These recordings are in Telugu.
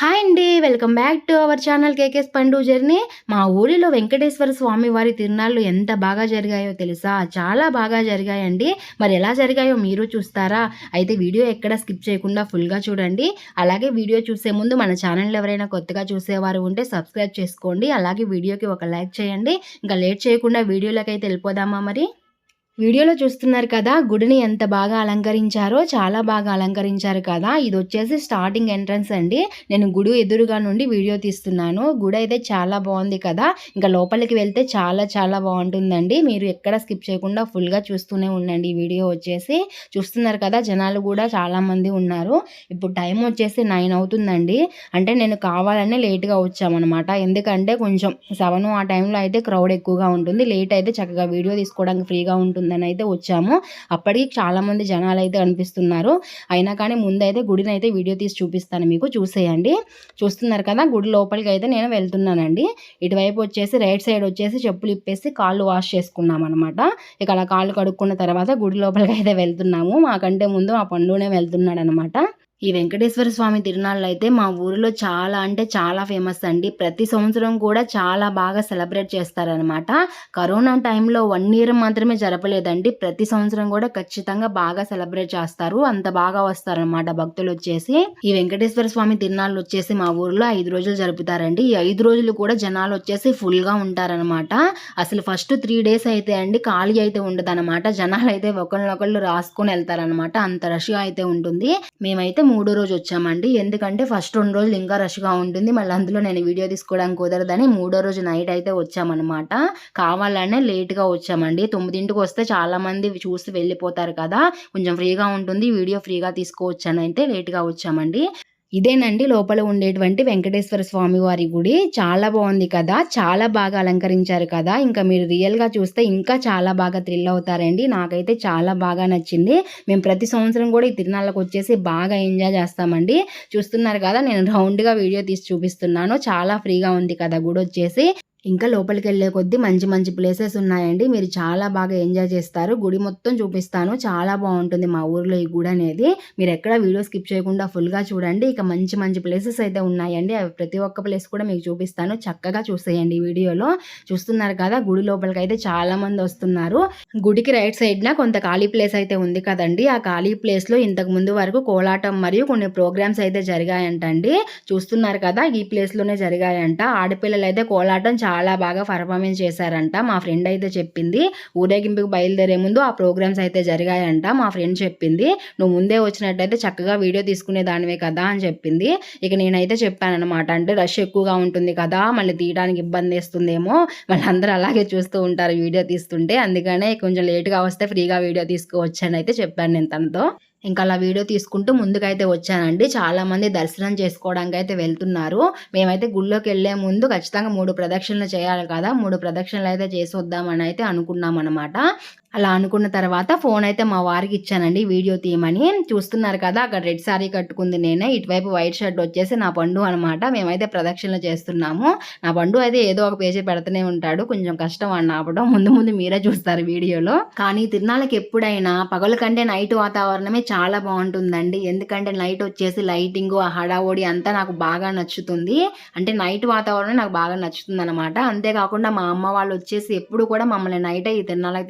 హాయ్ అండి welcome back to our channel KK's Pandu journey. మా ఊరిలో వెంకటేశ్వర స్వామి వారి తిరునాళ్ళు ఎంత బాగా జరిగాయో తెలుసా? చాలా బాగా జరిగాయండి. మరి ఎలా జరిగాయో మీరు చూస్తారా? అయితే వీడియో ఎక్కడ స్కిప్ చేయకుండా ఫుల్గా చూడండి. అలాగే వీడియో చూసే ముందు మన ఛానల్ ఎవరైనా కొత్తగా చూసేవారు ఉంటే సబ్స్క్రైబ్ చేసుకోండి. అలాగే వీడియోకి ఒక లైక్ చేయండి. ఇంకా లేట్ చేయకుండా వీడియోలోకి అయితే వెళ్ళిపోదామా మరి? వీడియోలో చూస్తున్నారు కదా గుడిని ఎంత బాగా అలంకరించారో చాలా బాగా అలంకరించారు కదా. ఇది వచ్చేసి స్టార్టింగ్ ఎంట్రన్స్ అండి. నేను గుడి ఎదురుగా నుండి వీడియో తీస్తున్నాను. గుడి అయితే చాలా బాగుంది కదా. ఇంకా లోపలికి వెళ్తే చాలా చాలా బాగుంటుందండి. మీరు ఎక్కడ స్కిప్ చేయకుండా ఫుల్గా చూస్తూనే ఉండండి. ఈ వీడియో వచ్చేసి చూస్తున్నారు కదా జనాలు కూడా చాలామంది ఉన్నారు. ఇప్పుడు టైం వచ్చేసి నైన్ అవుతుందండి. అంటే నేను కావాలనే లేట్గా వచ్చామన్నమాట. ఎందుకంటే కొంచెం సెవెన్ ఆ టైంలో అయితే క్రౌడ్ ఎక్కువగా ఉంటుంది. లేట్ అయితే చక్కగా వీడియో తీసుకోవడానికి ఫ్రీగా ఉంటుంది ఉంటుందని అయితే వచ్చాము. అప్పటికి చాలామంది జనాలు అయితే కనిపిస్తున్నారు అయినా కానీ ముందైతే గుడిని అయితే వీడియో తీసి చూపిస్తాను మీకు. చూసేయండి. చూస్తున్నారు కదా గుడి లోపలికి అయితే నేను వెళ్తున్నానండి. ఇటువైపు వచ్చేసి రైట్ సైడ్ వచ్చేసి చెప్పులు ఇప్పేసి కాళ్ళు వాష్ చేసుకున్నాం అనమాట ఇక అలా కాళ్ళు కడుక్కున్న తర్వాత గుడి లోపలికి అయితే వెళ్తున్నాము. మాకంటే ముందు ఆ పండునే వెళ్తున్నాడు అనమాట ఈ వెంకటేశ్వర స్వామి తిరునాళ్ళు అయితే మా ఊరిలో చాలా అంటే చాలా ఫేమస్ అండి. ప్రతి సంవత్సరం కూడా చాలా బాగా సెలబ్రేట్ చేస్తారనమాట కరోనా టైంలో వన్ ఇయర్ మాత్రమే జరపలేదండి. ప్రతి సంవత్సరం కూడా ఖచ్చితంగా బాగా సెలబ్రేట్ చేస్తారు. అంత బాగా వస్తారనమాట భక్తులు వచ్చేసి. ఈ వెంకటేశ్వర స్వామి తిరునాళ్ళు వచ్చేసి మా ఊరిలో ఐదు రోజులు జరుపుతారండి. ఈ ఐదు రోజులు కూడా జనాలు వచ్చేసి ఫుల్గా ఉంటారనమాట అసలు ఫస్ట్ త్రీ డేస్ అయితే అండి ఖాళీ అయితే ఉండదు అనమాట జనాలు అయితే ఒకళ్ళనొకళ్ళు రాసుకొని వెళ్తారనమాట అంత రష్గా అయితే ఉంటుంది. మేమైతే మూడో రోజు వచ్చామండి. ఎందుకంటే ఫస్ట్ రెండు రోజులు ఇంకా రష్గా ఉంటుంది. మళ్ళీ అందులో నేను వీడియో తీసుకోవడానికి కుదరదని మూడో రోజు నైట్ అయితే వచ్చామన్నమాట. కావాలనే లేట్గా వచ్చామండి. తొమ్మిదింటికి వస్తే చాలామంది చూసి వెళ్ళిపోతారు కదా. కొంచెం ఫ్రీగా ఉంటుంది. వీడియో ఫ్రీగా తీసుకోవచ్చు అని అయితే లేట్గా వచ్చామండి. ఇదేనండి లోపల ఉండేటువంటి వెంకటేశ్వర స్వామి వారి గుడి. చాలా బాగుంది కదా. చాలా బాగా అలంకరించారు కదా. ఇంకా మీరు రియల్గా చూస్తే ఇంకా చాలా బాగా థ్రిల్ అవుతారండి. నాకైతే చాలా బాగా నచ్చింది. మేము ప్రతి సంవత్సరం కూడా ఈ తిరునాళ్ళకు వచ్చేసి బాగా ఎంజాయ్ చేస్తామండి. చూస్తున్నారు కదా నేను రౌండ్గా వీడియో తీసి చూపిస్తున్నాను. చాలా ఫ్రీగా ఉంది కదా గుడి వచ్చేసి. ఇంకా లోపలికి వెళ్ళే కొద్దీ మంచి మంచి ప్లేసెస్ ఉన్నాయండి. మీరు చాలా బాగా ఎంజాయ్ చేస్తారు. గుడి మొత్తం చూపిస్తాను. చాలా బాగుంటుంది మా ఊర్లో ఈ గుడి అనేది. మీరు ఎక్కడ వీడియో స్కిప్ చేయకుండా ఫుల్గా చూడండి. ఇక మంచి మంచి ప్లేసెస్ అయితే ఉన్నాయండి. అవి ప్రతి ఒక్క ప్లేస్ కూడా మీకు చూపిస్తాను. చక్కగా చూసేయండి వీడియోలో. చూస్తున్నారు కదా గుడి లోపలికి అయితే చాలా మంది వస్తున్నారు. గుడికి రైట్ సైడ్న కొంత ఖాళీ ప్లేస్ అయితే ఉంది కదండి. ఆ ఖాళీ ప్లేస్లో ఇంతకు ముందు వరకు కోలాటం మరియు కొన్ని ప్రోగ్రామ్స్ అయితే జరిగాయంటండి. చూస్తున్నారు కదా ఈ ప్లేస్లోనే జరిగాయంట. ఆడపిల్లలు అయితే కోలాటం చాలా బాగా పర్ఫార్మెన్స్ చేశారంట. మా ఫ్రెండ్ అయితే చెప్పింది ఊరేగింపుకి బయలుదేరే ముందు ఆ ప్రోగ్రామ్స్ అయితే జరిగాయంట మా ఫ్రెండ్ చెప్పింది. నువ్వు ముందే వచ్చినట్టయితే చక్కగా వీడియో తీసుకునే దానివే కదా అని చెప్పింది. ఇక నేనైతే చెప్పానమాట అంటే రష్ ఎక్కువగా ఉంటుంది కదా మళ్ళీ తీయడానికి ఇబ్బంది వేస్తుందేమో వాళ్ళందరూ అలాగే చూస్తూ ఉంటారు వీడియో తీస్తుంటే అందుకనే కొంచెం లేట్గా వస్తే ఫ్రీగా వీడియో తీసుకోవచ్చు అని అయితే చెప్పాను నేను తనతో. ఇంకా అలా వీడియో తీసుకుంటూ ముందుకైతే వచ్చానండి. చాలామంది దర్శనం చేసుకోవడానికి అయితే వెళ్తున్నారు. మేమైతే గుళ్ళోకి వెళ్ళే ముందు ఖచ్చితంగా మూడు ప్రదక్షిణలు చేయాలి కదా. మూడు ప్రదక్షిణలు అయితే చేసి వద్దామని అయితే అనుకున్నాం అనమాట అలా అనుకున్న తర్వాత ఫోన్ అయితే మా వారికి ఇచ్చానండి. వీడియో తీయమని. చూస్తున్నారు కదా అక్కడ రెడ్ సారీ కట్టుకుంది నేనే. ఇటువైపు వైట్ షర్ట్ వచ్చేసి నా పండు అనమాట మేమైతే ప్రదక్షిణలు చేస్తున్నాము. నా పండు అయితే ఏదో ఒక పేజీ పెడుతూనే ఉంటాడు. కొంచెం కష్టం అని ఆపడం ముందు ముందు మీరే చూస్తారు వీడియోలో. కానీ తిరునాళ్ళకి ఎప్పుడైనా పగల కంటే నైట్ వాతావరణమే చాలా బాగుంటుందండి. ఎందుకంటే నైట్ వచ్చేసి లైటింగ్ ఆ హడావోడి అంతా నాకు బాగా నచ్చుతుంది. అంటే నైట్ వాతావరణం నాకు బాగా నచ్చుతుంది అనమాట అంతేకాకుండా మా అమ్మ వాళ్ళు వచ్చేసి ఎప్పుడు కూడా మమ్మల్ని నైటే ఈ తిరునాళ్ళకి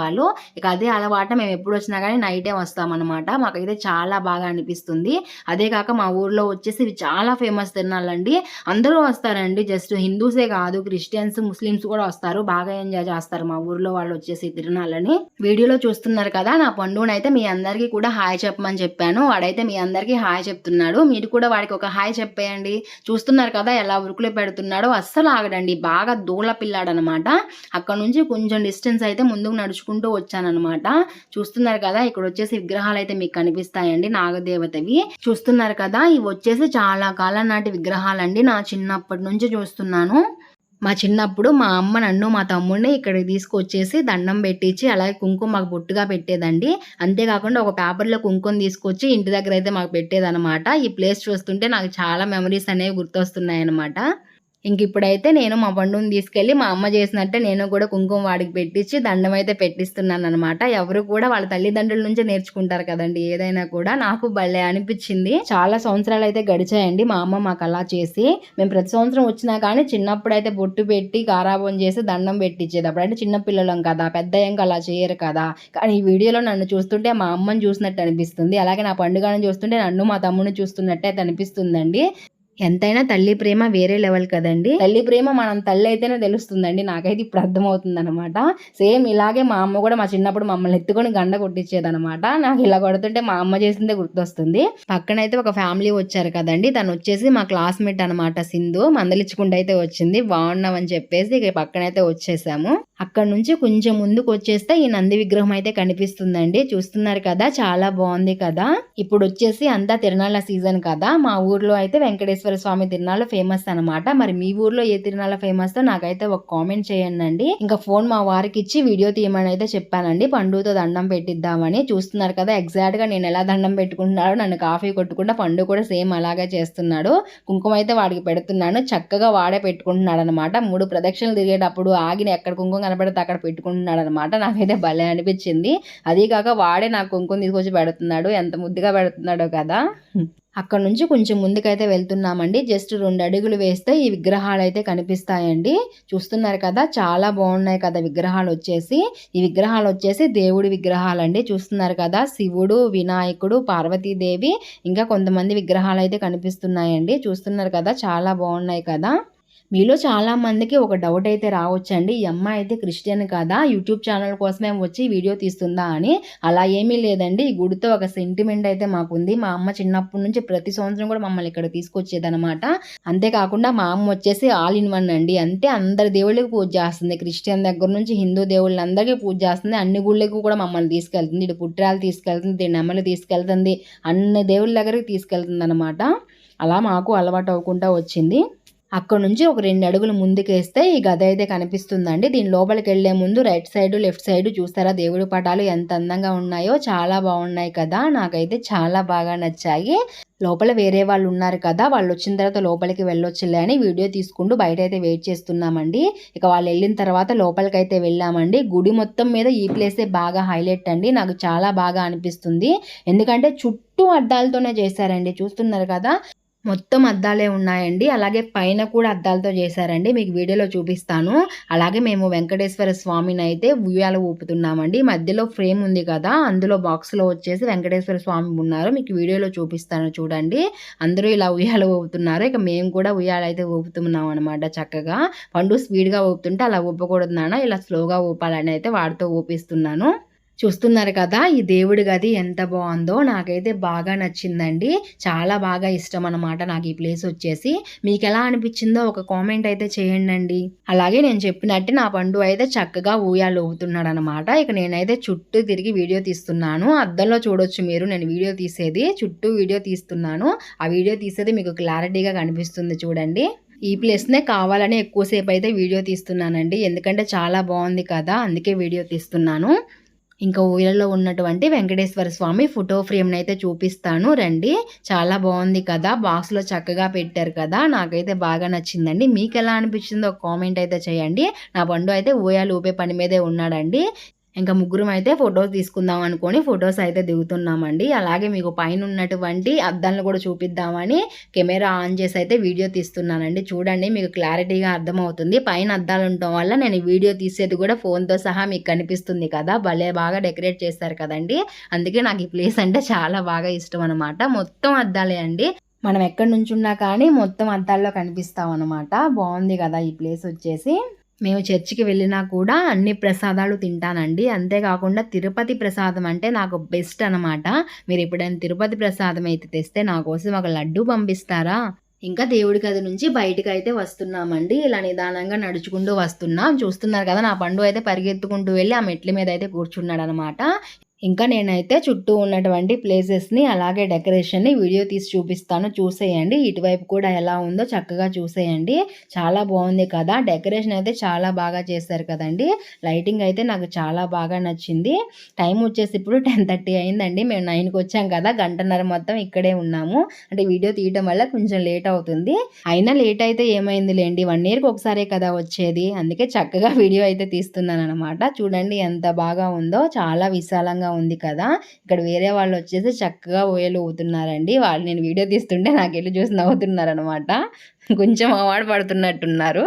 వాళ్ళు. ఇక అదే అలవాటు మేము ఎప్పుడు వచ్చినా కానీ నైటే వస్తామన్నమాట. మాకైతే చాలా బాగా అనిపిస్తుంది. అదే కాక మా ఊర్లో వచ్చేసి ఇవి చాలా ఫేమస్ తిరునాళ్ళండి అందరూ వస్తారండి. జస్ట్ హిందూసే కాదు క్రిస్టియన్స్ ముస్లిమ్స్ కూడా వస్తారు. బాగా ఎంజాయ్ చేస్తారు మా ఊర్లో వాళ్ళు వచ్చేసి తిరునాళ్ళని. వీడియోలో చూస్తున్నారు కదా నా పండుగనైతే మీ అందరికీ కూడా హాయ్ చెప్పమని చెప్పాను. వాడైతే మీ అందరికీ హాయ్ చెప్తున్నాడు. మీరు కూడా వాడికి ఒక హాయ్ చెప్పేయండి. చూస్తున్నారు కదా ఎలా ఉరుకులు పెడుతున్నాడో. అస్సలు ఆగడండి. బాగా దూల పిల్లాడనమాట అక్కడ నుంచి కొంచెం డిస్టెన్స్ అయితే ముందుకు నడుచుకుంటూ వచ్చానమాట చూస్తున్నారు కదా ఇక్కడ వచ్చేసి విగ్రహాలు అయితే మీకు కనిపిస్తాయండి నాగదేవతవి. చూస్తున్నారు కదా ఇవి వచ్చేసి చాలా కాలం నాటి విగ్రహాలండి. నా చిన్నప్పటి నుంచి చూస్తున్నాను. మా చిన్నప్పుడు మా అమ్మ నన్ను మా తమ్ముడిని ఇక్కడికి తీసుకొచ్చేసి దండం పెట్టించి అలాగే కుంకుమ మాకు బొట్టుగా పెట్టేదండి. అంతేకాకుండా ఒక పేపర్లో కుంకుమ తీసుకొచ్చి ఇంటి దగ్గర అయితే మాకు పెట్టేదన్నమాట. ఈ ప్లేస్ చూస్తుంటే నాకు చాలా మెమరీస్ అనేవి గుర్తొస్తున్నాయి అనమాట ఇంక ఇప్పుడైతే నేను మా పండుని తీసుకెళ్ళి మా అమ్మ చేసినట్టే నేను కూడా కుంకుమ వాడికి పెట్టించి దండం అయితే పెట్టిస్తున్నాను అనమాట ఎవరు కూడా వాళ్ళ తల్లిదండ్రుల నుంచే నేర్చుకుంటారు కదండి. ఏదైనా కూడా నాకు భలే అనిపించింది. చాలా సంవత్సరాలు అయితే గడిచాయండి మా అమ్మ మాకు అలా చేసి. మేము ప్రతి సంవత్సరం వచ్చినా కానీ చిన్నప్పుడు అయితే బొట్టు పెట్టి కారాబం చేసి దండం పెట్టించేది అప్పుడంటే చిన్న పిల్లలం కదా పెద్ద ఏం అలా చేయరు కదా. కానీ ఈ వీడియోలో నన్ను చూస్తుంటే మా అమ్మని చూసినట్టు అనిపిస్తుంది. అలాగే నా పండుగను చూస్తుంటే నన్ను మా తమ్ముని చూస్తున్నట్టే అయితే అనిపిస్తుందండి. ఎంతైనా తల్లి ప్రేమ వేరే లెవెల్ కదండి. తల్లి ప్రేమ మనం తల్లి అయితేనే తెలుస్తుందండి. నాకైతే ఇప్పుడు అర్థమవుతుంది అనమాట సేమ్ ఇలాగే మా అమ్మ కూడా మా చిన్నప్పుడు మమ్మల్ని ఎత్తుకొని గండ కొట్టించేది అనమాట నాకు ఇలా కొడుతుంటే మా అమ్మ చేసిందే గుర్తొస్తుంది. పక్కనైతే ఒక ఫ్యామిలీ వచ్చారు కదండి. తను వచ్చేసి మా క్లాస్మేట్ అనమాట సింధు. మందలించుకుంటూ అయితే వచ్చింది. బాగున్నామని చెప్పేసి ఇక పక్కనైతే వచ్చేసాము. అక్కడ నుంచి కొంచెం ముందుకు వచ్చేస్తే ఈ నంది విగ్రహం అయితే కనిపిస్తుందండి. చూస్తున్నారు కదా చాలా బాగుంది కదా. ఇప్పుడు వచ్చేసి అంతా తిరణాల సీజన్ కదా. మా ఊర్లో అయితే వెంకటేశ్వర స్వామి తిరునాళ్ళు ఫేమస్ అనమాట మరి మీ ఊర్లో ఏ తిరునాళ్ళ ఫేమస్తో నాకైతే ఒక కామెంట్ చేయండి అండి ఇంకా ఫోన్ మా వారికి ఇచ్చి వీడియో తీయమని అయితే చెప్పానండి. పండుతో దండం పెట్టిద్దామని చూస్తున్నారు కదా ఎగ్జాక్ట్గా నేను ఎలా దండం పెట్టుకుంటున్నాడో నన్ను కాఫీ కొట్టుకుంటా పండు కూడా సేమ్ అలాగే చేస్తున్నాడు. కుంకుమ అయితే వాడికి పెడుతున్నాను. చక్కగా వాడే పెట్టుకుంటున్నాడు అనమాట మూడు ప్రదక్షిణలు తిరిగేటప్పుడు ఆగిన ఎక్కడ కుంకుమ కనపడితే అక్కడ పెట్టుకుంటున్నాడు అనమాట నాకైతే భలే అనిపించింది. అదీ కాక వాడే నాకు కుంకుమ తీసుకొచ్చి పెడుతున్నాడు. ఎంత ముద్దుగా పెడుతున్నాడో కదా. అక్కడ నుంచి కొంచెం ముందుకైతే వెళ్తున్నామండి. జస్ట్ రెండు అడుగులు వేస్తే ఈ విగ్రహాలు అయితే కనిపిస్తాయండి. చూస్తున్నారు కదా చాలా బాగున్నాయి కదా విగ్రహాలు వచ్చేసి. ఈ విగ్రహాలు వచ్చేసి దేవుడి విగ్రహాలు అండి చూస్తున్నారు కదా శివుడు వినాయకుడు పార్వతీదేవి ఇంకా కొంతమంది విగ్రహాలు అయితే కనిపిస్తున్నాయండి. చూస్తున్నారు కదా చాలా బాగున్నాయి కదా. మీలో చాలా మందికి ఒక డౌట్ అయితే రావచ్చండి. ఈ అమ్మాయి అయితే క్రిస్టియన్ కదా? యూట్యూబ్ ఛానల్ కోసమే వచ్చి వీడియో తీస్తుందా అని. అలా ఏమీ లేదండి. ఈ గుడితో ఒక సెంటిమెంట్ అయితే మాకుంది. మా అమ్మ చిన్నప్పటి నుంచి ప్రతి సంవత్సరం కూడా మమ్మల్ని ఇక్కడ తీసుకొచ్చేదనమాట అంతేకాకుండా మా అమ్మ వచ్చేసి ఆల్ ఇన్ వన్ అండి. అంటే అందరి దేవుళ్ళకి పూజ చేస్తుంది. క్రిస్టియన్ దగ్గర నుంచి హిందూ దేవుళ్ళందరికీ పూజ చేస్తుంది. అన్ని గుళ్ళకి కూడా మమ్మల్ని తీసుకెళ్తుంది. ఇటు పుట్టిరాలు తీసుకెళ్తుంది. ఇటు తీసుకెళ్తుంది. అన్ని దేవుళ్ళ దగ్గరికి తీసుకెళ్తుంది అనమాట అలా మాకు అలవాటు అవ్వకుండా వచ్చింది. అక్కడ నుంచి ఒక రెండు అడుగులు ముందుకేస్తే ఈ గది అయితే కనిపిస్తుందండి. దీని లోపలికి వెళ్ళే ముందు రైట్ సైడ్ లెఫ్ట్ సైడ్ చూస్తారా దేవుడి పటాలు ఎంత అందంగా ఉన్నాయో. చాలా బాగున్నాయి కదా. నాకైతే చాలా బాగా నచ్చాయి. లోపల వేరే వాళ్ళు ఉన్నారు కదా. వాళ్ళు వచ్చిన తర్వాత లోపలికి వెళ్ళొచ్చులే అని వీడియో తీసుకుంటూ బయట అయితే వెయిట్ చేస్తున్నామండి. ఇక వాళ్ళు వెళ్ళిన తర్వాత లోపలికి అయితే వెళ్ళామండి. గుడి మొత్తం మీద ఈ ప్లేసే బాగా హైలైట్ అండి. నాకు చాలా బాగా అనిపిస్తుంది. ఎందుకంటే చుట్టూ అద్దాలతోనే చేశారండి. చూస్తున్నారు కదా. మొత్తం అద్దాలే ఉన్నాయండి. అలాగే పైన కూడా అద్దాలతో చేశారండి. మీకు వీడియోలో చూపిస్తాను. అలాగే మేము వెంకటేశ్వర స్వామిని అయితే ఉయ్యాల ఊపుతున్నామండి. మధ్యలో ఫ్రేమ్ ఉంది కదా అందులో బాక్స్లో వచ్చేసి వెంకటేశ్వర స్వామి ఉన్నారు. మీకు వీడియోలో చూపిస్తాను చూడండి. అందరూ ఇలా ఉయ్యాల ఊపుతున్నారు. ఇక మేము కూడా ఉయ్యాల అయితే ఊపుతున్నాం అనమాట చక్కగా. పండు స్పీడ్గా ఊపుతుంటే అలా ఊపకూడదు నాన్న. ఇలా స్లోగా ఊపాలని అయితే వాడితో ఊపిస్తున్నాను. చూస్తున్నారు కదా ఈ దేవుడి గది ఎంత బాగుందో నాకైతే బాగా నచ్చిందండి. చాలా బాగా ఇష్టం అనమాట నాకు ఈ ప్లేస్ వచ్చేసి. మీకు ఎలా అనిపించిందో ఒక కామెంట్ అయితే చేయండి అలాగే నేను చెప్పినట్టు నా పండు అయితే చక్కగా ఊయాలు ఊపుతున్నాడు అనమాట ఇక నేనైతే చుట్టూ తిరిగి వీడియో తీస్తున్నాను. అద్దంలో చూడొచ్చు మీరు. నేను వీడియో తీసేది చుట్టూ వీడియో తీస్తున్నాను. ఆ వీడియో తీసేది మీకు క్లారిటీగా కనిపిస్తుంది చూడండి. ఈ ప్లేస్నే కావాలని ఎక్కువసేపు అయితే వీడియో తీస్తున్నానండి. ఎందుకంటే చాలా బాగుంది కదా అందుకే వీడియో తీస్తున్నాను. ఇంకా ఊయలలో ఉన్నటువంటి వెంకటేశ్వర స్వామి ఫోటో ఫ్రేమ్ని అయితే చూపిస్తాను. రండి. చాలా బాగుంది కదా. బాక్స్లో చక్కగా పెట్టారు కదా. నాకైతే బాగా నచ్చిందండి. మీకు ఎలా అనిపించిందో కామెంట్ అయితే చేయండి. నా బండు అయితే ఊయాలు ఊపే పని మీదే ఉన్నాడండి. ఇంకా ముగ్గురం అయితే ఫొటోస్ తీసుకుందాం అనుకొని ఫొటోస్ అయితే దిగుతున్నామండి. అలాగే మీకు పైన ఉన్నటువంటి అద్దాలను కూడా చూపిద్దామని కెమెరా ఆన్ చేసి అయితే వీడియో తీస్తున్నానండి. చూడండి మీకు క్లారిటీగా అర్థమవుతుంది. పైన అద్దాలు ఉండటం వల్ల నేను వీడియో తీసేది కూడా ఫోన్తో సహా మీకు కనిపిస్తుంది కదా. భలే బాగా డెకరేట్ చేస్తారు కదండి. అందుకే నాకు ఈ ప్లేస్ అంటే చాలా బాగా ఇష్టం అనమాట మొత్తం అద్దాలే అండి. మనం ఎక్కడి నుంచి ఉన్నా కానీ మొత్తం అద్దాల్లో కనిపిస్తాం అనమాట బాగుంది కదా ఈ ప్లేస్ వచ్చేసి. మేము చర్చికి వెళ్ళినా కూడా అన్ని ప్రసాదాలు తింటానండి. అంతేకాకుండా తిరుపతి ప్రసాదం అంటే నాకు బెస్ట్ అనమాట మీరు ఎప్పుడైనా తిరుపతి ప్రసాదం అయితే తెస్తే నా కోసం ఒక లడ్డు పంపిస్తారా? ఇంకా దేవుడి గది నుంచి బయటకు అయితే వస్తున్నామండి. ఇలా నిదానంగా నడుచుకుంటూ వస్తున్నాం. చూస్తున్నారు కదా నా పండు అయితే పరిగెత్తుకుంటూ వెళ్ళి ఆ మెట్ల మీద అయితే కూర్చున్నాడు అనమాట ఇంకా నేనైతే చుట్టూ ఉన్నటువంటి ప్లేసెస్‌ని అలాగే డెకరేషన్‌ని వీడియో తీసి చూపిస్తాను చూసేయండి. ఇటువైపు కూడా ఎలా ఉందో చక్కగా చూసేయండి. చాలా బాగుంది కదా! డెకరేషన్ అయితే చాలా బాగా చేశారు కదండి లైటింగ్ అయితే నాకు చాలా బాగా నచ్చింది. టైం వచ్చేసి ఇప్పుడు 10:30 అయిందండి. మేము నైన్కి వచ్చాం కదా! గంటన్నర మొత్తం ఇక్కడే ఉన్నాము. అంటే వీడియో తీయటం వల్ల కొంచెం లేట్ అవుతుంది. అయినా లేట్ అయితే ఏమైంది లేండి వన్ ఇయర్‌కి ఒకసారే కదా వచ్చేది. అందుకే చక్కగా వీడియో అయితే తీస్తున్నాననమాట. చూడండి ఎంత బాగా ఉందో చాలా విశాలంగా ఉంది కదా! ఇక్కడ వేరే వాళ్ళు వచ్చేసి చక్కగా ఊయలు ఊతున్నారండి వాళ్ళు నేను వీడియో తీస్తుంటే నాకు వెళ్ళి చూసి నవ్వుతున్నారనమాట. కొంచెం అవార్డ్ పడుతున్నట్టున్నారు.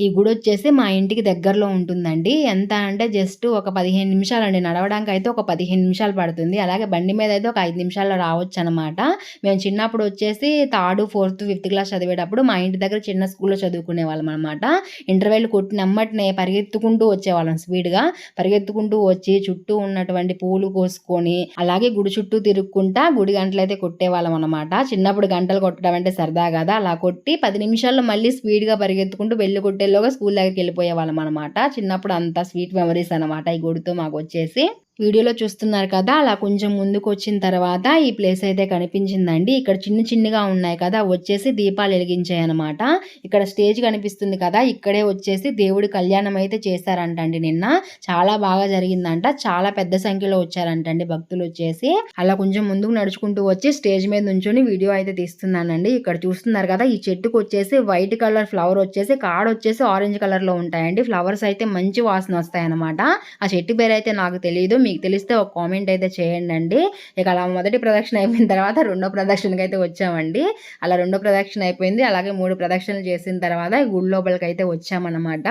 ఈ గుడి వచ్చేసి మా ఇంటికి దగ్గరలో ఉంటుందండి. ఎంత అంటే జస్ట్ ఒక పదిహేను నిమిషాలు అండి నడవడానికి అయితే ఒక 15 నిమిషాలు పడుతుంది. అలాగే బండి మీద అయితే ఒక ఐదు నిమిషాల్లో రావచ్చనమాట. మేము చిన్నప్పుడు వచ్చేసి థర్డ్, ఫోర్త్, ఫిఫ్త్ క్లాస్ చదివేటప్పుడు మా ఇంటి దగ్గర చిన్న స్కూల్‌లో చదువుకునే వాళ్ళం అనమాట. ఇంటర్వెల్ కొట్టినమ్మటినే పరిగెత్తుకుంటూ వచ్చేవాళ్ళం స్పీడ్‌గా. పరిగెత్తుకుంటూ వచ్చి చుట్టూ ఉన్నటువంటి పూలు కోసుకొని, అలాగే గుడి చుట్టూ తిరుక్కుంటా గుడి గంటలైతే కొట్టేవాళ్ళం అనమాట. చిన్నప్పుడు గంటలు కొట్టడం అంటే సరదా కదా అలా కొట్టి పది నిమిషాల్లో మళ్ళీ స్పీడ్‌గా పరిగెత్తుకుంటూ వెళ్ళి కొట్టే కొట్టేలోగా స్కూల్ దగ్గరికి వెళ్ళిపోయేవాళ్ళం అనమాట. చిన్నప్పుడు అంతా స్వీట్ మెమరీస్ అనమాట ఈ గుడితో మాకొచ్చేసి. వీడియోలో చూస్తున్నారు కదా! అలా కొంచెం ముందుకు వచ్చిన తర్వాత ఈ ప్లేస్ అయితే కనిపించిందండి. ఇక్కడ చిన్ని చిన్నిగా ఉన్నాయి కదా! వచ్చేసి దీపాలు ఎలిగించాయనమాట. ఇక్కడ స్టేజ్ కనిపిస్తుంది కదా! ఇక్కడే వచ్చేసి దేవుడి కళ్యాణం అయితే చేశారంటండి నిన్న. చాలా బాగా జరిగిందంట. చాలా పెద్ద సంఖ్యలో వచ్చారంటండి భక్తులొచ్చేసి. అలా కొంచెం ముందుకు నడుచుకుంటూ వచ్చి స్టేజ్ మీద నుంచొని వీడియో అయితే తీస్తున్నానండి. ఇక్కడ చూస్తున్నారు కదా! ఈ చెట్టుకు వచ్చేసి వైట్ కలర్ ఫ్లవర్ వచ్చేసి కాడ వచ్చేసి ఆరెంజ్ కలర్‌లో ఉంటాయండి. ఫ్లవర్స్ అయితే మంచి వాసన వస్తాయన్నమాట. ఆ చెట్టు పేరు అయితే నాకు తెలియదు మీకు తెలిస్తే ఒక కామెంట్ అయితే చేయండి అండి ఇక అలా మొదటి ప్రదక్షిణ అయిపోయిన తర్వాత రెండో ప్రదక్షిణకైతే వచ్చామండి. అలా రెండో ప్రదక్షిణ అయిపోయింది. అలాగే మూడు ప్రదక్షిణలు చేసిన తర్వాత గుడి లోపలికి అయితే వచ్చామనమాట.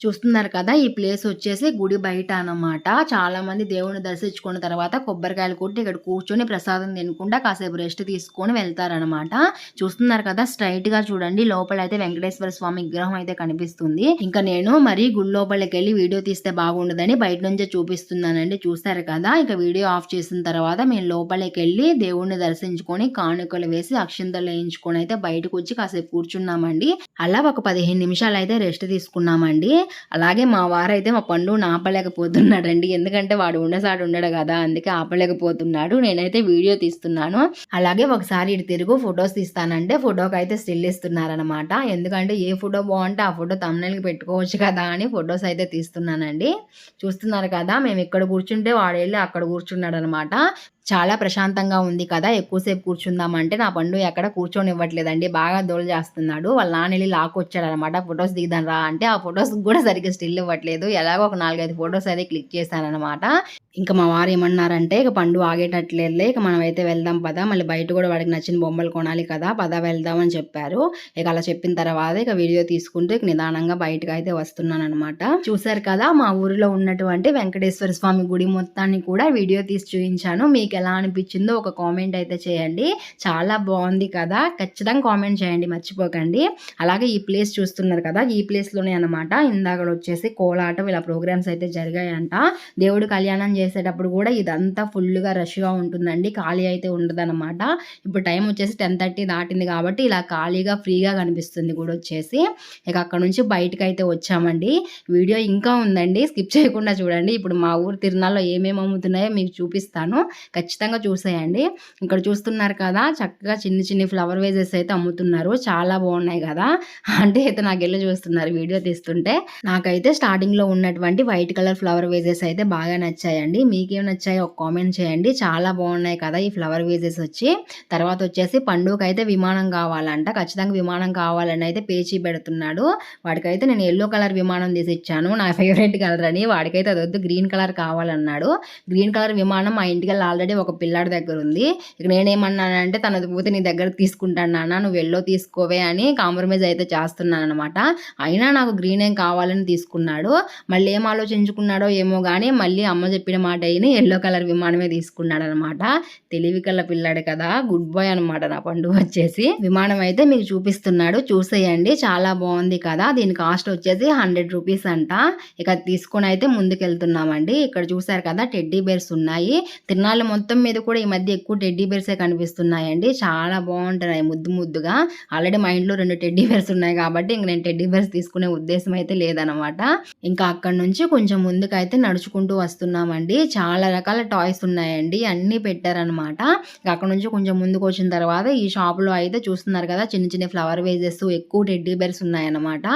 చూస్తున్నారు కదా! ఈ ప్లేస్ వచ్చేసి గుడి బయట అనమాట. చాలామంది దేవుడిని దర్శించుకున్న తర్వాత కొబ్బరికాయలు కొట్టి ఇక్కడ కూర్చొని ప్రసాదం తినకుండా కాసేపు రెస్ట్ తీసుకొని వెళ్తారనమాట. చూస్తున్నారు కదా! స్ట్రెయిట్‌గా చూడండి లోపలైతే వెంకటేశ్వర స్వామి విగ్రహం అయితే కనిపిస్తుంది. ఇంకా నేను మరీ గుడి లోపలికి వెళ్ళి వీడియో తీస్తే బాగుండదని బయట నుంచే చూపిస్తున్నానండి. చూస్తారు కదా! ఇక వీడియో ఆఫ్ చేసిన తర్వాత మేము లోపలికెళ్ళి దేవుడిని దర్శించుకొని కానుకలు వేసి అక్షింతలు వేయించుకొని అయితే బయటకు వచ్చి కాసేపు కూర్చున్నామండి. అలా ఒక పదిహేను నిమిషాలు అయితే రెస్ట్ తీసుకున్నామండి. అలాగే మా వారైతే మా పండుని ఆపలేకపోతున్నాడండి. ఎందుకంటే వాడు ఉండసాడు ఉండడు కదా అందుకే ఆపలేకపోతున్నాడు. నేనైతే వీడియో తీస్తున్నాను. అలాగే ఒకసారి ఇటు తిరుగు ఫోటోస్ తీస్తానంటే ఫోటోకైతే స్టిల్ ఇస్తున్నారనమాట. ఎందుకంటే ఏ ఫోటో బాగుంటే ఆ ఫోటో థంబ్‌నెయిల్‌కి పెట్టుకోవచ్చు కదా! అని ఫొటోస్ అయితే తీస్తున్నానండి. చూస్తున్నారు కదా! మేము ఇక్కడ కూర్చుంటే వాడు వెళ్ళి అక్కడ కూర్చున్నాడు అనమాట చాలా ప్రశాంతంగా ఉంది కదా! ఎక్కువసేపు కూర్చుందామంటే నా పండు ఎక్కడ కూర్చోనివ్వట్లేదండి. బాగా దోల చేస్తున్నాడు. వాళ్ళ నాన్న లాక్కొచ్చాడు అనమాట ఫొటోస్ దిగుదాం రా అంటే ఆ ఫొటోస్ కూడా సరిగ్గా స్టిల్ ఇవ్వట్లేదు. ఎలాగో ఒక నాలుగైదు ఫొటోస్ అయితే క్లిక్ చేశానమాట ఇంక మా వారు ఏమన్నారంటే "ఇక పండు ఆగేటట్లేదులే ఇక మనమైతే వెళ్దాం పదా మళ్ళీ బయట కూడా వాడికి నచ్చిన బొమ్మలు కొనాలి కదా! పదా వెళ్దాం" అని చెప్పారు. ఇక అలా చెప్పిన తర్వాత ఇక వీడియో తీసుకుంటూ ఇక నిదానంగా వస్తున్నాను అనమాట చూసారు కదా! మా ఊరిలో ఉన్నటువంటి వెంకటేశ్వర స్వామి గుడి మొత్తాన్ని కూడా వీడియో తీసి చూపించాను మీకు ఎలా అనిపించిందో ఒక కామెంట్ అయితే చేయండి. చాలా బాగుంది కదా! ఖచ్చితంగా కామెంట్ చేయండి మర్చిపోకండి. అలాగే ఈ ప్లేస్ చూస్తున్నారు కదా! ఈ ప్లేస్‌లోనే అనమాట ఇందాకడొచ్చేసి కోలాటం ఇలా ప్రోగ్రామ్స్ అయితే జరిగాయంట. దేవుడు కళ్యాణం చేసేటప్పుడు కూడా ఇదంతా ఫుల్‌గా రష్‌గా ఉంటుందండి. ఖాళీ అయితే ఉండదనమాట. ఇప్పుడు టైం వచ్చేసి 10:30 దాటింది కాబట్టి ఇలా ఖాళీగా ఫ్రీగా కనిపిస్తుంది కూడా వచ్చేసి ఇక అక్కడ నుంచి బయటకైతే వచ్చామండి. వీడియో ఇంకా ఉందండి. స్కిప్ చేయకుండా చూడండి. ఇప్పుడు మా ఊరు తిరునాళ్ళలో ఏమేమి అమ్ముతున్నాయో మీకు చూపిస్తాను. ఖచ్చితంగా చూసేయండి. ఇక్కడ చూస్తున్నారు కదా! చక్కగా చిన్ని చిన్ని ఫ్లవర్ వేజెస్ అయితే అమ్ముతున్నారు. చాలా బాగున్నాయి కదా అంటే అయితే నాకు వెళ్ళి చూస్తున్నారు వీడియో తీస్తుంటే. నాకైతే స్టార్టింగ్‌లో ఉన్నటువంటి వైట్ కలర్ ఫ్లవర్ వేజెస్ అయితే బాగా నచ్చాయండి. మీకేం నచ్చాయో ఒక కామెంట్ చేయండి. చాలా బాగున్నాయి కదా! ఈ ఫ్లవర్ వేజెస్ వచ్చి. తర్వాత వచ్చేసి పండుకైతే విమానం కావాలంట. ఖచ్చితంగా విమానం కావాలని అయితే పేచీ పెడుతున్నాడు. వాడికైతే నేను ఎల్లో కలర్ విమానం తీసిచ్చాను. నా ఫేవరెట్ కలర్ అని. వాడికైతే అదొద్దు గ్రీన్ కలర్ కావాలన్నాడు. గ్రీన్ కలర్ విమానం మా ఇంటికి ఆల్రెడీ ఒక పిల్లాడి దగ్గర ఉంది ఇక నేనేమన్నానంటే తనది పోతే నీ దగ్గర తీసుకుంటాను నాన్న. నువ్వు వెళ్ళో తీసుకోవే అని కాంప్రమైజ్ అయితే చేస్తున్నాను అనమాట అయినా నాకు గ్రీన్ ఏం కావాలని తీసుకున్నాడు. మళ్ళీ ఏం ఆలోచించుకున్నాడో ఏమో కానీ మళ్ళీ అమ్మ చెప్పిన మాట అయిన ఎల్లో కలర్ విమానమే తీసుకున్నాడనమాట. తెలివి కళ్ళ పిల్లాడు కదా! గుడ్ బాయ్ అనమాట నా పండు వచ్చేసి. విమానం అయితే మీకు చూపిస్తున్నాడు. చూసేయండి. చాలా బాగుంది కదా! దీని కాస్ట్ వచ్చేసి 100 రూపీస్ అంట. ఇక తీసుకొని అయితే ముందుకెళ్తున్నామండి. ఇక్కడ చూసారు కదా! టెడ్డీ బేర్స్ ఉన్నాయి. తిరునాళ్ళ మొత్తం మీద కూడా ఈ మధ్య ఎక్కువ టెడ్డీ బేర్సే కనిపిస్తున్నాయండి. చాలా బాగుంటున్నాయి ముద్దు ముద్దుగా. ఆల్రెడీ మా ఇంట్లో రెండు టెడ్డీ బేర్స్ ఉన్నాయి కాబట్టి ఇంక నేను టెడ్డీ బేర్స్ తీసుకునే ఉద్దేశం అయితే లేదనమాట. ఇంకా అక్కడి నుంచి కొంచెం ముందుకైతే నడుచుకుంటూ వస్తున్నామండి. చాలా రకాల టాయ్స్ ఉన్నాయండి అన్నీ పెట్టారనమాట అక్కడ నుంచి కొంచెం ముందుకు వచ్చిన తర్వాత ఈ షాప్లో అయితే చూస్తున్నారు కదా చిన్న చిన్న ఫ్లవర్ వేజెస్ ఎక్కువ టెడ్డీ బెర్స్ ఉన్నాయన్నమాట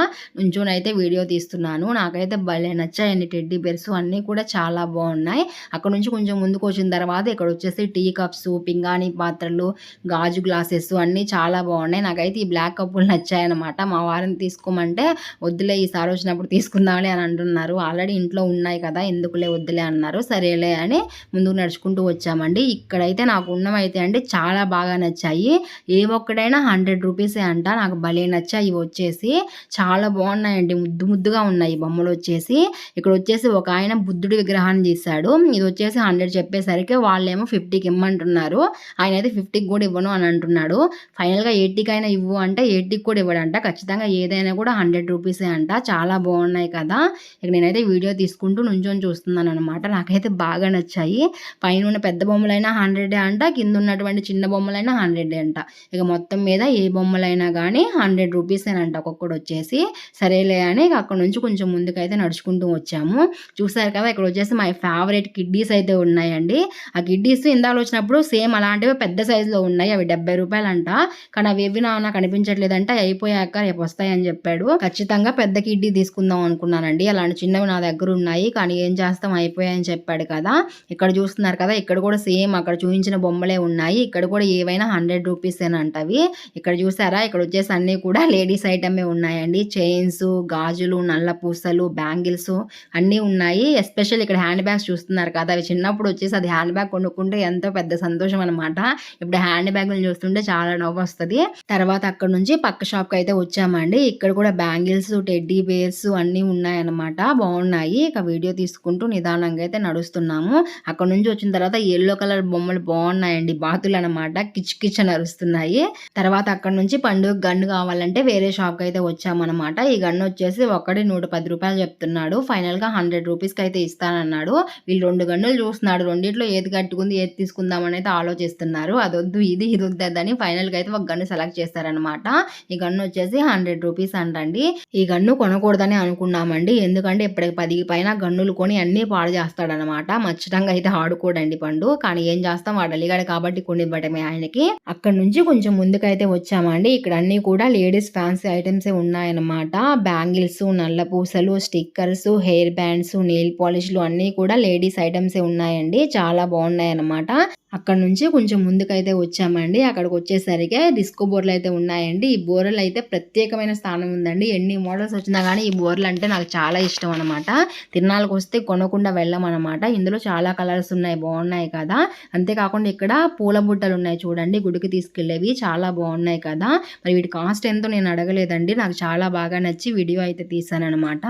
నుంచొని అయితే వీడియో తీస్తున్నాను నాకైతే భలే నచ్చాయండి టెడ్డీ బెర్స్ అన్నీ కూడా చాలా బాగున్నాయి అక్కడ నుంచి కొంచెం ముందుకు వచ్చిన తర్వాత ఇక్కడ వచ్చేసి టీ కప్స్ పింగాణి పాత్రలు గాజు గ్లాసెస్ అన్నీ చాలా బాగున్నాయి. నాకైతే ఈ బ్లాక్ కప్పులు నచ్చాయన్నమాట. మా వారిని తీసుకోమంటే వద్దులే ఈసారి వచ్చినప్పుడు తీసుకుందామని అని అంటున్నారు. ఆల్రెడీ ఇంట్లో ఉన్నాయి కదా ఎందుకులే వద్దులే అన్నారు. సరేలే అని ముందుకు నడుచుకుంటూ వచ్చామండి. ఇక్కడైతే నాకు ఉన్నవైతే అంటే చాలా బాగా నచ్చాయి. ఏ ఒక్కడైనా హండ్రెడ్ రూపీసే అంట. నాకు భలే నచ్చాయి. ఇవి వచ్చేసి చాలా బాగున్నాయండి. ముద్దు ముద్దుగా ఉన్నాయి బొమ్మలు వచ్చేసి. ఇక్కడ వచ్చేసి ఒక ఆయన బుద్ధుడి విగ్రహాన్ని తీశాడు. ఇది వచ్చేసి హండ్రెడ్ చెప్పేసరికి వాళ్ళేమో ఫిఫ్టీకి ఇమ్మంటున్నారు. ఆయన అయితే ఫిఫ్టీకి కూడా ఇవ్వను అని అంటున్నాడు. ఫైనల్గా ఎయిటీకి అయినా ఇవ్వు అంటే ఎయిటీకి కూడా ఇవ్వడంట. ఖచ్చితంగా ఏదైనా కూడా హండ్రెడ్ రూపీసే అంట. చాలా బాగున్నాయి కదా. ఇక నేనైతే వీడియో తీసుకుంటూ నుంచొని చూస్తున్నాను అనమాట నాకైతే బాగా నచ్చాయి. పైన ఉన్న పెద్ద బొమ్మలైనా హండ్రెడే అంట కింద ఉన్నటువంటి చిన్న బొమ్మలైనా హండ్రెడే అంట. ఇక మొత్తం మీద ఏ బొమ్మలైనా కానీ హండ్రెడ్ రూపీసేనంట ఒక్కొక్కటి వచ్చేసి. సరేలే అని అక్కడ నుంచి కొంచెం ముందుకైతే నడుచుకుంటూ వచ్చాము. చూసారు కదా ఇక్కడ వచ్చేసి మై ఫేవరెట్ కిడ్డీస్ అయితే ఉన్నాయండి. ఆ గిడ్డీస్ ఇందాలో వచ్చినప్పుడు సేమ్ అలాంటివి పెద్ద సైజులో ఉన్నాయి. అవి డెబ్బై రూపాయలంట. కానీ అవి ఏవి నాకు కనిపించట్లేదంటే. అయిపోయాక రేపు వస్తాయని చెప్పాడు. ఖచ్చితంగా పెద్ద కిడ్డీ తీసుకుందాం అనుకున్నానండి. అలాంటి చిన్నవి నా దగ్గర ఉన్నాయి. కానీ ఏం చేస్తాం? అయిపోయాయని చెప్పాడు కదా. ఇక్కడ చూస్తున్నారు కదా ఇక్కడ కూడా సేమ్ అక్కడ చూపించిన బొమ్మలే ఉన్నాయి. ఇక్కడ కూడా ఏవైనా హండ్రెడ్ రూపీస్ అంటవి ఇక్కడ చూసారా? ఇక్కడ వచ్చేసి అన్ని కూడా లేడీస్ ఐటమే ఉన్నాయండి. చైన్స్ గాజులు నల్ల పూసలు బ్యాంగిల్స్ అన్నీ ఉన్నాయి. ఎస్పెషల్ ఇక్కడ హ్యాండ్ బ్యాగ్స్ చూస్తున్నారు కదా. అవి చిన్నప్పుడు వచ్చేసి అది హ్యాండ్ బ్యాగ్ కొనుక్కుంటే ఎంతో పెద్ద సంతోషం అనమాట ఇప్పుడు హ్యాండ్ బ్యాగులు చూస్తుంటే చాలా నవ్వు వస్తుంది తర్వాత అక్కడ నుంచి పక్క షాప్కి అయితే వచ్చామండి. ఇక్కడ కూడా బ్యాంగిల్స్ టెడ్డీ బేర్స్ అన్నీ ఉన్నాయన్నమాట. బాగున్నాయి. ఇక వీడియో తీసుకుంటూ నిదానంగా అయితే నడుస్తున్నాము. అక్కడ నుంచి వచ్చిన తర్వాత ఎల్లో కలర్ బొమ్మలు బాగున్నాయండి. బాతులు అనమాట కిచ్ కిచ్ నరుస్తున్నాయి. తర్వాత అక్కడ నుంచి పండుగ గన్ను కావాలంటే వేరే షాప్కి అయితే వచ్చామన్నమాట. ఈ గన్ను వచ్చేసి ఒకటి నూట పది రూపాయలు చెప్తున్నాడు. ఫైనల్గా హండ్రెడ్ రూపీస్కి అయితే ఇస్తానన్నాడు. వీళ్ళు రెండు గన్నులు చూస్తున్నాడు. రెండిట్లో ఏది పెట్టుకుంది ఏది తీసుకుందామని అయితే ఆలోచిస్తున్నారు. అదొద్దు ఇది ఇది వద్దని ఫైనల్గా అయితే ఒక గన్ను సెలెక్ట్ చేస్తారనమాట ఈ గన్ను వచ్చేసి హండ్రెడ్ రూపీస్ అంటండి. ఈ గన్ను కొనకూడదని అనుకున్నామండి. ఎందుకంటే ఇప్పటికి పది పైన గన్నులు కొని అన్నీ పాడు చేస్తాడనమాట మచ్చటంగా అయితే ఆడుకోడండి పండు. కానీ ఏం చేస్తాం? వాడు అలిగాడు కాబట్టి కొనివ్వటమే ఆయనకి. అక్కడ నుంచి కొంచెం ముందుకైతే వచ్చామండి. ఇక్కడ అన్ని కూడా లేడీస్ ఫ్యాన్సీ ఐటమ్స్ ఉన్నాయన్నమాట. బ్యాంగిల్స్ నల్ల పూసలు స్టిక్కర్స్ హెయిర్ బ్యాండ్స్ నెయిల్ పాలిష్లు అన్నీ కూడా లేడీస్ ఐటమ్స్ ఉన్నాయండి. చాలా బాగున్నాయి. ఉన్నాయన్నమాట. అక్కడ నుంచి కొంచెం ముందుకైతే వచ్చామండి. అక్కడికి వచ్చేసరికి డిస్కో బోర్లు అయితే ఉన్నాయండి. ఈ బోర్లు అయితే ప్రత్యేకమైన స్థానం ఉందండి. ఎన్ని మోడల్స్ వచ్చినా కానీ ఈ బోర్లు అంటే నాకు చాలా ఇష్టం అనమాట తిరునాళ్ళకి వస్తే కొనకుండా వెళ్ళమన్నమాట ఇందులో చాలా కలర్స్ ఉన్నాయి బాగున్నాయి కదా. అంతేకాకుండా ఇక్కడ పూల బుట్టలు ఉన్నాయి చూడండి. గుడికి తీసుకెళ్ళేవి చాలా బాగున్నాయి కదా. మరి వీటి కాస్ట్ ఎంతో నేను అడగలేదండి. నాకు చాలా బాగా నచ్చి వీడియో అయితే తీసాను అనమాట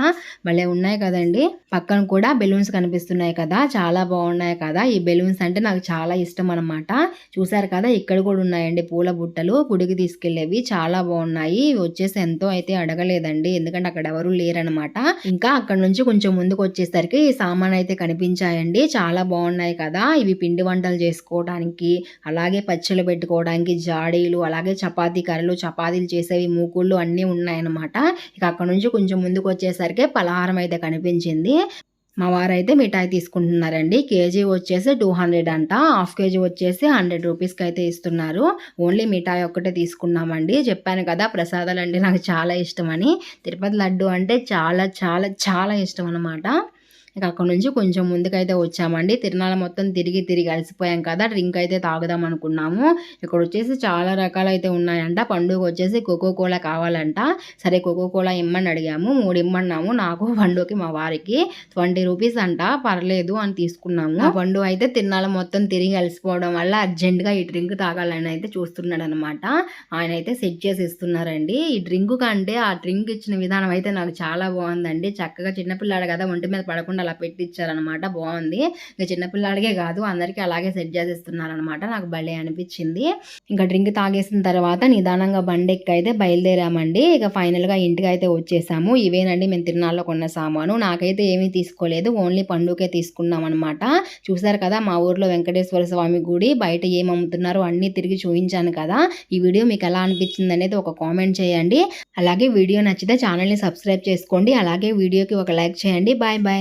భలే ఉన్నాయి కదండి. పక్కన కూడా బెలూన్స్ కనిపిస్తున్నాయి కదా. చాలా బాగున్నాయి కదా. ఈ బెలూన్స్ అంటే నాకు చాలా ఇష్టం. ఇష్టం అనమాట చూసారు కదా ఇక్కడ కూడా ఉన్నాయండి పూల బుట్టలు. గుడికి తీసుకెళ్ళేవి చాలా బాగున్నాయి. వచ్చేసి ఎంతో అయితే అడగలేదండి. ఎందుకంటే అక్కడ ఎవరు లేరనమాట ఇంకా అక్కడ నుంచి కొంచెం ముందుకు వచ్చేసరికి ఈ సామాన్ అయితే కనిపించాయండి. చాలా బాగున్నాయి కదా. ఇవి పిండి వంటలు చేసుకోవడానికి అలాగే పచ్చళ్ళు పెట్టుకోవడానికి జాడీలు అలాగే చపాతీ కర్రలు చపాతీలు చేసేవి మూకుళ్ళు అన్నీ ఉన్నాయన్నమాట. ఇక అక్కడ నుంచి కొంచెం ముందుకు వచ్చేసరికి పలహారం అయితే కనిపించింది. మా వారైతే మిఠాయి తీసుకుంటున్నారండి. కేజీ వచ్చేసి టూ హండ్రెడ్ అంట. హాఫ్ కేజీ వచ్చేసి హండ్రెడ్ రూపీస్కి అయితే ఇస్తున్నారు. ఓన్లీ మిఠాయి ఒక్కటే తీసుకున్నామండి. చెప్పాను కదా ప్రసాదాలు అంటే నాకు చాలా ఇష్టం అని తిరుపతి లడ్డు అంటే చాలా చాలా చాలా ఇష్టం అనమాట ఇక అక్కడ నుంచి కొంచెం ముందుకైతే వచ్చామండి. తిరునాళ్ళ మొత్తం తిరిగి తిరిగి అలసిపోయాం కదా డ్రింక్ అయితే తాగుదాం అనుకున్నాము. ఇక్కడ వచ్చేసి చాలా రకాలు అయితే ఉన్నాయంట. పండుగ వచ్చేసి కోకో కోలా కావాలంట. సరే కోకో కోలా ఇమ్మని అడిగాము. మూడు ఇమ్మన్నాము. నాకు పండుగకి మా వారికి ట్వంటీ రూపీస్ అంట. పర్లేదు అని తీసుకున్నాము. ఆ పండుగ అయితే తిరునాళ్ళ మొత్తం తిరిగి అలసిపోవడం వల్ల అర్జెంటుగా ఈ డ్రింక్ తాగాలని అయితే చూస్తున్నాడు అనమాట ఆయన అయితే సెట్ చేసి ఇస్తున్నారండి. ఈ డ్రింక్ కంటే ఆ డ్రింక్ ఇచ్చిన విధానం అయితే నాకు చాలా బాగుందండి. చక్కగా చిన్నపిల్లాడు కదా ఒంటి మీద పడకుండా అలా పెట్టించారనమాట బాగుంది ఇంకా చిన్నపిల్లాడికే కాదు అందరికీ అలాగే సెట్ చేసేస్తున్నారనమాట. నాకు భలే అనిపించింది ఇంకా డ్రింక్ తాగేసిన తర్వాత నిదానంగా బండి ఎక్కి అయితే బయలుదేరామండి. ఇక ఫైనల్గా ఇంటికి అయితే వచ్చేసాము. ఇవేనండి మేము తిరునాళ్ళలో కొన్న సామాను. నాకైతే ఏమీ తీసుకోలేదు. ఓన్లీ పండుగకే తీసుకున్నాం అనమాట చూసారు కదా మా ఊర్లో వెంకటేశ్వర స్వామి గుడి. బయట ఏం అమ్ముతున్నారో అన్నీ తిరిగి చూపించాను కదా. ఈ వీడియో మీకు ఎలా అనిపించింది అనేది ఒక కామెంట్ చేయండి. అలాగే వీడియో నచ్చితే ఛానల్ని సబ్స్క్రైబ్ చేసుకోండి. అలాగే వీడియోకి ఒక లైక్ చేయండి. Bye bye.